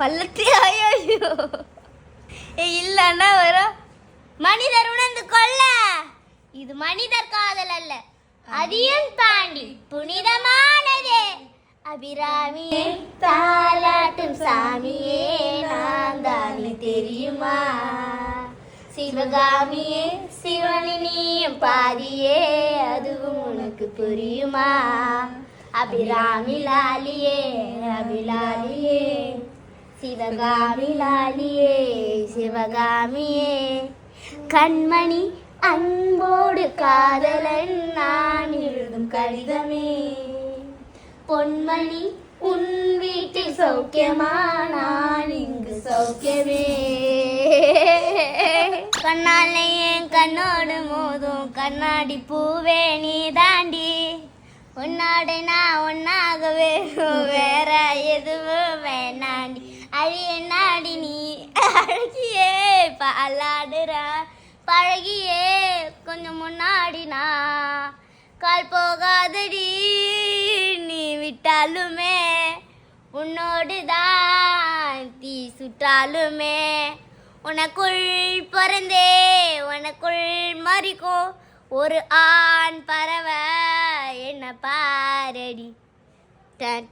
பள்ளத்தி ஐயோ இல்லைன்னா வரும் மனிதர் உணர்ந்து கொள்ள. இது மனிதர் காதல் அல்ல. அதையும் தாண்டி புனிதமானதே. அபிராமியே தாலாட்டும் சாமியே நான் தானே தெரியுமா? சிவகாமியே சிவனினியும் பாதியே அதுவும் உனக்கு புரியுமா? அபிராமி லாலியே அபிலாலியே. சிவகாமி லாலியே சிவகாமியே. கண்மணி அன்போடு காதலன் நான் எழுதும் கடிதமே. பொன்மணி உன் வீட்டில் சௌக்கியமா நான் இங்கு சௌக்கியமே. கண்ணாலே என் கண்ணோடு மோதும் கண்ணாடி பூவே நீ தாண்டி. உன்னாடை நான் ஒன்னாக வேணும் வேற எதுவும் வேணாண்டி. அழிய நாடி நீ அழகியே பல்லாடுற பழகியே கொஞ்சம் முன்னாடி நான் கால் போகாதடி நீ விட்டாலுமே. உன்னோடு தான் தீ சுற்றாலுமே உனக்குள் பிறந்தே உனக்குள் மறிக்கும் ஒரு ஆண் பறவை. என்ன பாரடி டன்